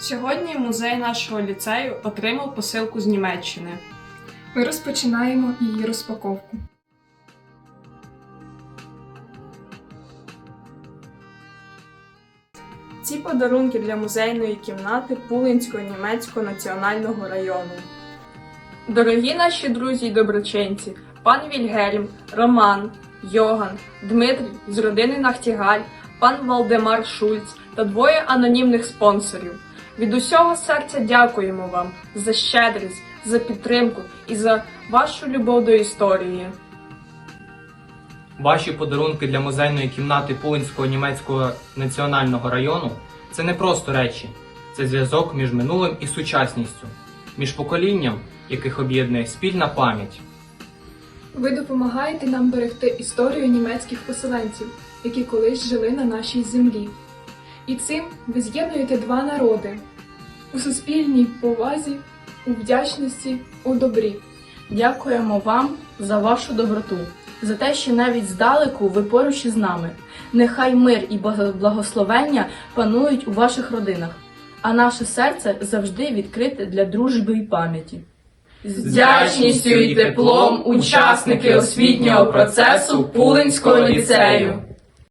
Сьогодні музей нашого ліцею отримав посилку з Німеччини. Ми розпочинаємо її розпаковку. Ці подарунки для музейної кімнати Пулинського німецького національного району. Дорогі наші друзі й доброчинці, пан Вільгельм, Роман, Йоган, Дмитрій з родини Нахтігаль, пан Валдемар Шульц та двоє анонімних спонсорів. Від усього серця дякуємо вам за щедрість, за підтримку і за вашу любов до історії. Ваші подарунки для музейної кімнати Пулинського німецького національного району це не просто речі, це зв'язок між минулим і сучасністю, між поколінням, яких об'єднує спільна пам'ять. Ви допомагаєте нам берегти історію німецьких поселенців, які колись жили на нашій землі. І цим ви з'єднуєте два народи у суспільній повазі, у вдячності, у добрі. Дякуємо вам за вашу доброту, за те, що навіть здалеку ви поруч із нами. Нехай мир і благословення панують у ваших родинах, а наше серце завжди відкрите для дружби і пам'яті. З вдячністю і теплом учасники освітнього процесу Пулинського ліцею.